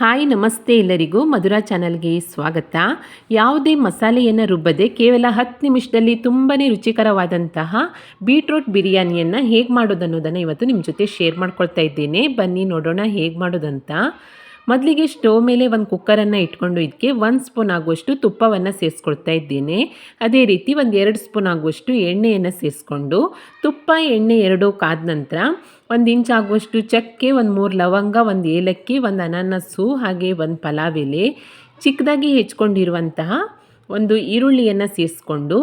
Hi, ನಮಸ್ತೆ ಎಲ್ಲರಿಗೂ ಮಧುರಾ ಚಾನಲ್ಗೆ ಸ್ವಾಗತ. ಯಾವುದೇ ಮಸಾಲೆಯನ್ನು ರುಬ್ಬದೆ ಕೇವಲ ಹತ್ತು ನಿಮಿಷದಲ್ಲಿ ತುಂಬಾ ರುಚಿಕರವಾದಂತಹ ಬೀಟ್ರೂಟ್ ಬಿರಿಯಾನಿಯನ್ನು ಹೇಗೆ ಮಾಡೋದು ಅನ್ನೋದನ್ನು ಇವತ್ತು ನಿಮ್ಮ ಜೊತೆ ಶೇರ್ ಮಾಡ್ಕೊಳ್ತಾ ಇದ್ದೇನೆ. ಬನ್ನಿ ನೋಡೋಣ ಹೇಗೆ ಮಾಡೋದಂತ. ಮೊದಲಿಗೆ ಸ್ಟೋವ್ ಮೇಲೆ ಒಂದು ಕುಕ್ಕರನ್ನು ಇಟ್ಕೊಂಡು ಇದಕ್ಕೆ ಒಂದು ಸ್ಪೂನ್ ಆಗುವಷ್ಟು ತುಪ್ಪವನ್ನು ಸೇರಿಸ್ಕೊಳ್ತಾ ಇದ್ದೇನೆ. ಅದೇ ರೀತಿ ಒಂದು ಎರಡು ಸ್ಪೂನ್ ಆಗುವಷ್ಟು ಎಣ್ಣೆಯನ್ನು ಸೇರಿಸ್ಕೊಂಡು ತುಪ್ಪ, ಎಣ್ಣೆ ಎರಡು ಕಾದ ನಂತರ ಒಂದು ಇಂಚ್ ಆಗುವಷ್ಟು ಚಕ್ಕೆ, ಒಂದು ಮೂರು ಲವಂಗ, ಒಂದು ಏಲಕ್ಕಿ, ಒಂದು ಅನಾನಸ್ಸು ಹಾಗೆ ಒಂದು ಪಲಾವ್ ಎಲೆ ಚಿಕ್ಕದಾಗಿ ಹೆಚ್ಕೊಂಡಿರುವಂತಹ ಒಂದು ಈರುಳ್ಳಿಯನ್ನು ಸೇರಿಸ್ಕೊಂಡು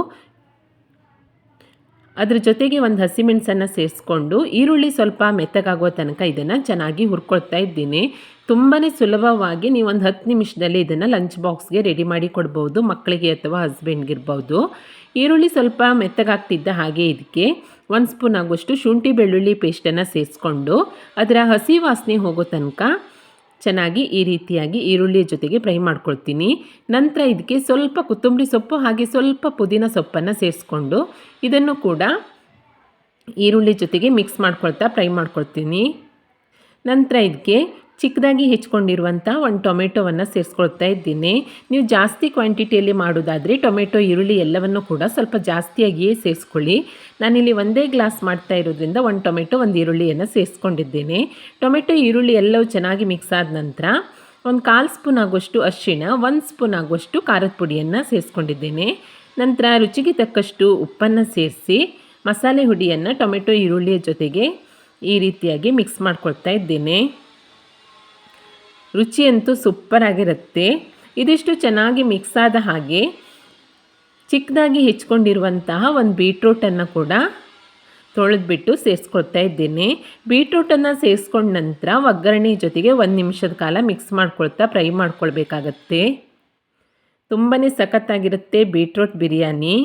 ಅದ್ರ ಜೊತೆಗೆ ಒಂದು ಹಸಿಮೆಣಸನ್ನು ಸೇರಿಸ್ಕೊಂಡು ಈರುಳ್ಳಿ ಸ್ವಲ್ಪ ಮೆತ್ತಗಾಗುವ ತನಕ ಇದನ್ನು ಚೆನ್ನಾಗಿ ಹುರ್ಕೊಳ್ತಾ ಇದ್ದೀನಿ. ತುಂಬಾ ಸುಲಭವಾಗಿ ನೀವು ಒಂದು ಹತ್ತು ನಿಮಿಷದಲ್ಲಿ ಇದನ್ನು ಲಂಚ್ ಬಾಕ್ಸ್ಗೆ ರೆಡಿ ಮಾಡಿ ಕೊಡ್ಬೋದು, ಮಕ್ಕಳಿಗೆ ಅಥವಾ ಹಸ್ಬೆಂಡ್ಗಿರ್ಬೋದು ಈರುಳ್ಳಿ ಸ್ವಲ್ಪ ಮೆತ್ತಗಾಗ್ತಿದ್ದ ಹಾಗೆ ಇದಕ್ಕೆ ಒಂದು ಸ್ಪೂನ್ ಆಗುವಷ್ಟು ಶುಂಠಿ ಬೆಳ್ಳುಳ್ಳಿ ಪೇಸ್ಟನ್ನು ಸೇರಿಸ್ಕೊಂಡು, ಅದರ ಹಸಿ ವಾಸನೆ ಹೋಗೋ ತನಕ ಚೆನ್ನಾಗಿ ಈ ರೀತಿಯಾಗಿ ಈರುಳ್ಳಿಯ ಜೊತೆಗೆ ಫ್ರೈ ಮಾಡ್ಕೊಳ್ತೀನಿ. ನಂತರ ಇದಕ್ಕೆ ಸ್ವಲ್ಪ ಕೊತ್ತಂಬರಿ ಸೊಪ್ಪು ಹಾಗೆ ಸ್ವಲ್ಪ ಪುದೀನ ಸೊಪ್ಪನ್ನು ಸೇರಿಸ್ಕೊಂಡು ಇದನ್ನು ಕೂಡ ಈರುಳ್ಳಿ ಜೊತೆಗೆ ಮಿಕ್ಸ್ ಮಾಡ್ಕೊಳ್ತಾ ಫ್ರೈ ಮಾಡ್ಕೊಳ್ತೀನಿ. ನಂತರ ಇದಕ್ಕೆ ಚಿಕ್ಕದಾಗಿ ಹೆಚ್ಕೊಂಡಿರುವಂಥ ಒಂದು ಟೊಮೆಟೊವನ್ನು ಸೇರಿಸ್ಕೊಳ್ತಾ ಇದ್ದೀನಿ. ನೀವು ಜಾಸ್ತಿ ಕ್ವಾಂಟಿಟಿಯಲ್ಲಿ ಮಾಡೋದಾದರೆ ಟೊಮೆಟೊ, ಈರುಳ್ಳಿ ಎಲ್ಲವನ್ನು ಕೂಡ ಸ್ವಲ್ಪ ಜಾಸ್ತಿಯಾಗಿಯೇ ಸೇರಿಸ್ಕೊಳ್ಳಿ. ನಾನಿಲ್ಲಿ ಒಂದೇ ಗ್ಲಾಸ್ ಮಾಡ್ತಾ ಇರೋದ್ರಿಂದ ಒಂದು ಟೊಮೆಟೊ, ಒಂದು ಈರುಳ್ಳಿಯನ್ನು ಸೇರಿಸ್ಕೊಂಡಿದ್ದೇನೆ. ಟೊಮೆಟೊ, ಈರುಳ್ಳಿ ಎಲ್ಲವೂ ಚೆನ್ನಾಗಿ ಮಿಕ್ಸ್ ಆದ ನಂತರ ಒಂದು ಕಾಲು ಸ್ಪೂನ್ ಆಗುವಷ್ಟು ಅರಿಶಿಣ, ಒಂದು ಸ್ಪೂನ್ ಆಗುವಷ್ಟು ಖಾರದ ಪುಡಿಯನ್ನು ಸೇರಿಸ್ಕೊಂಡಿದ್ದೇನೆ. ನಂತರ ರುಚಿಗೆ ತಕ್ಕಷ್ಟು ಉಪ್ಪನ್ನು ಸೇರಿಸಿ ಮಸಾಲೆ ಹುಡಿಯನ್ನು ಟೊಮೆಟೊ, ಈರುಳ್ಳಿಯ ಜೊತೆಗೆ ಈ ರೀತಿಯಾಗಿ ಮಿಕ್ಸ್ ಮಾಡ್ಕೊಳ್ತಾ ಇದ್ದೇನೆ. ರುಚಿಯಂತೂ ಸೂಪರಾಗಿರುತ್ತೆ. ಇದಿಷ್ಟು ಚೆನ್ನಾಗಿ ಮಿಕ್ಸ್ ಆದ ಹಾಗೆ ಚಿಕ್ಕದಾಗಿ ಹೆಚ್ಕೊಂಡಿರುವಂತಹ ಒಂದು ಬೀಟ್ರೂಟನ್ನು ಕೂಡ ತೊಳೆದ್ಬಿಟ್ಟು ಸೇರಿಸ್ಕೊಳ್ತಾ ಇದ್ದೇನೆ. ಬೀಟ್ರೂಟನ್ನು ಸೇರಿಸ್ಕೊಂಡ ನಂತರ ಒಗ್ಗರಣೆ ಜೊತೆಗೆ ಒಂದು ನಿಮಿಷದ ಕಾಲ ಮಿಕ್ಸ್ ಮಾಡ್ಕೊಳ್ತಾ ಫ್ರೈ ಮಾಡ್ಕೊಳ್ಬೇಕಾಗತ್ತೆ. ತುಂಬಾ ಸಖತ್ತಾಗಿರುತ್ತೆ ಬೀಟ್ರೂಟ್ ಬಿರಿಯಾನಿ.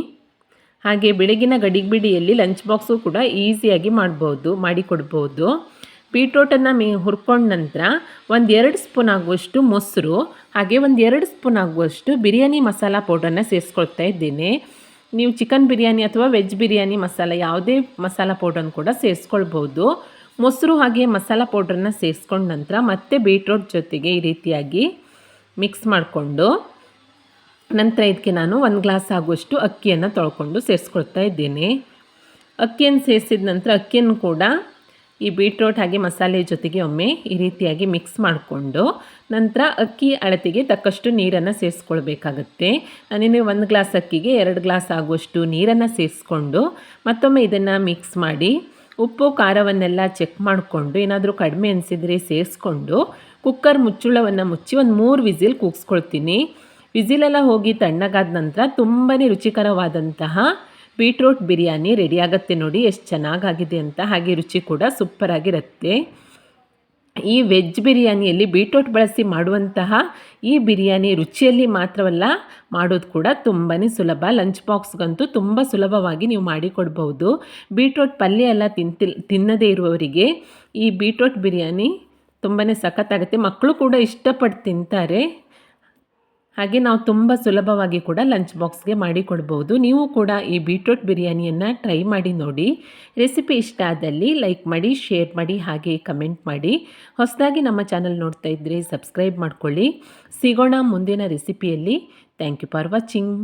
ಹಾಗೆ ಬೆಳಗಿನ ಗಡಿಬಿಡಿಯಲ್ಲಿ ಲಂಚ್ ಬಾಕ್ಸು ಕೂಡ ಈಸಿಯಾಗಿ ಮಾಡ್ಬೋದು, ಮಾಡಿಕೊಡ್ಬೋದು. ಬೀಟ್ರೋಟನ್ನು ಮೇ, ಹುರ್ಕೊಂಡ ನಂತರ ಒಂದು ಎರಡು ಸ್ಪೂನ್ ಆಗುವಷ್ಟು ಮೊಸರು, ಹಾಗೆ ಒಂದು ಎರಡು ಸ್ಪೂನ್ ಆಗುವಷ್ಟು ಬಿರಿಯಾನಿ ಮಸಾಲ ಪೌಡರನ್ನ ಸೇರಿಸ್ಕೊಳ್ತಾ ಇದ್ದೇನೆ. ನೀವು ಚಿಕನ್ ಬಿರಿಯಾನಿ ಅಥವಾ ವೆಜ್ ಬಿರಿಯಾನಿ ಮಸಾಲ, ಯಾವುದೇ ಮಸಾಲ ಪೌಡ್ರನ್ನು ಕೂಡ ಸೇರಿಸ್ಕೊಳ್ಬೋದು. ಮೊಸರು ಹಾಗೆ ಮಸಾಲ ಪೌಡ್ರನ್ನ ಸೇರಿಸ್ಕೊಂಡ ನಂತರ ಮತ್ತೆ ಬೀಟ್ರೋಟ್ ಜೊತೆಗೆ ಈ ರೀತಿಯಾಗಿ ಮಿಕ್ಸ್ ಮಾಡಿಕೊಂಡು ನಂತರ ಇದಕ್ಕೆ ನಾನು ಒಂದು ಗ್ಲಾಸ್ ಆಗುವಷ್ಟು ಅಕ್ಕಿಯನ್ನು ತೊಳ್ಕೊಂಡು ಸೇರಿಸ್ಕೊಳ್ತಾ ಇದ್ದೇನೆ. ಅಕ್ಕಿಯನ್ನು ಸೇರಿಸಿದ ನಂತರ ಅಕ್ಕಿಯನ್ನು ಕೂಡ ಈ ಬೀಟ್ರೋಟ್ ಹಾಗೆ ಮಸಾಲೆ ಜೊತೆಗೆ ಒಮ್ಮೆ ಈ ರೀತಿಯಾಗಿ ಮಿಕ್ಸ್ ಮಾಡಿಕೊಂಡು ನಂತರ ಅಕ್ಕಿ ಅಳತೆಗೆ ತಕ್ಕಷ್ಟು ನೀರನ್ನು ಸೇರಿಸ್ಕೊಳ್ಬೇಕಾಗತ್ತೆ. ನಾನಿನ್ನು ಒಂದು ಗ್ಲಾಸ್ ಅಕ್ಕಿಗೆ ಎರಡು ಗ್ಲಾಸ್ ಆಗುವಷ್ಟು ನೀರನ್ನು ಸೇರಿಸ್ಕೊಂಡು ಮತ್ತೊಮ್ಮೆ ಇದನ್ನು ಮಿಕ್ಸ್ ಮಾಡಿ ಉಪ್ಪು, ಖಾರವನ್ನೆಲ್ಲ ಚೆಕ್ ಮಾಡಿಕೊಂಡು ಏನಾದರೂ ಕಡಿಮೆ ಅನಿಸಿದರೆ ಸೇರಿಸ್ಕೊಂಡು ಕುಕ್ಕರ್ ಮುಚ್ಚುಳವನ್ನು ಮುಚ್ಚಿ ಒಂದು ಮೂರು ವಿಸಿಲ್ ಕೂಗಿಸ್ಕೊಳ್ತೀನಿ. ವಿಸಿಲೆಲ್ಲ ಹೋಗಿ ತಣ್ಣಗಾದ ನಂತರ ತುಂಬಾ ರುಚಿಕರವಾದಂತಹ ಬೀಟ್ರೂಟ್ ಬಿರಿಯಾನಿ ರೆಡಿ ಆಗುತ್ತೆ ನೋಡಿ, ಎಷ್ಟು ಚೆನ್ನಾಗಾಗಿದೆ ಅಂತ. ಹಾಗೆ ರುಚಿ ಕೂಡ ಸೂಪರಾಗಿರುತ್ತೆ. ಈ ವೆಜ್ ಬಿರಿಯಾನಿಯಲ್ಲಿ ಬೀಟ್ರೂಟ್ ಬಳಸಿ ಮಾಡುವಂತಹ ಈ ಬಿರಿಯಾನಿ ರುಚಿಯಲ್ಲಿ ಮಾತ್ರವಲ್ಲ, ಮಾಡೋದು ಕೂಡ ತುಂಬಾ ಸುಲಭ. ಲಂಚ್ ಬಾಕ್ಸ್ಗಂತೂ ತುಂಬ ಸುಲಭವಾಗಿ ನೀವು ಮಾಡಿಕೊಡ್ಬೋದು ಬೀಟ್ರೂಟ್ ಪಲ್ಯ ಎಲ್ಲ ತಿಂತಿಲ್ ತಿನ್ನದೇ ಇರುವವರಿಗೆ ಈ ಬೀಟ್ರೂಟ್ ಬಿರಿಯಾನಿ ತುಂಬಾ ಸಖತ್ತಾಗುತ್ತೆ. ಮಕ್ಕಳು ಕೂಡ ಇಷ್ಟಪಟ್ಟು ತಿಂತಾರೆ. ಹಾಗೆ ನಾವು ತುಂಬ ಸುಲಭವಾಗಿ ಕೂಡ ಲಂಚ್ ಬಾಕ್ಸ್ಗೆ ಮಾಡಿ ಕೊಡ್ಬೋದು. ನೀವು ಕೂಡ ಈ ಬೀಟ್ರೂಟ್ ಬಿರಿಯಾನಿಯನ್ನು ಟ್ರೈ ಮಾಡಿ ನೋಡಿ. ರೆಸಿಪಿ ಇಷ್ಟ ಆದಲ್ಲಿ ಲೈಕ್ ಮಾಡಿ ಶೇರ್ ಮಾಡಿ, ಹಾಗೆ ಕಮೆಂಟ್ ಮಾಡಿ. ಹೊಸದಾಗಿ ನಮ್ಮ ಚಾನಲ್ ನೋಡ್ತಾ ಇದ್ದರೆ ಸಬ್ಸ್ಕ್ರೈಬ್ ಮಾಡಿಕೊಳ್ಳಿ. ಸಿಗೋಣ ಮುಂದಿನ ರೆಸಿಪಿಯಲ್ಲಿ ಥ್ಯಾಂಕ್ ಯು ಫಾರ್ ವಾಚಿಂಗ್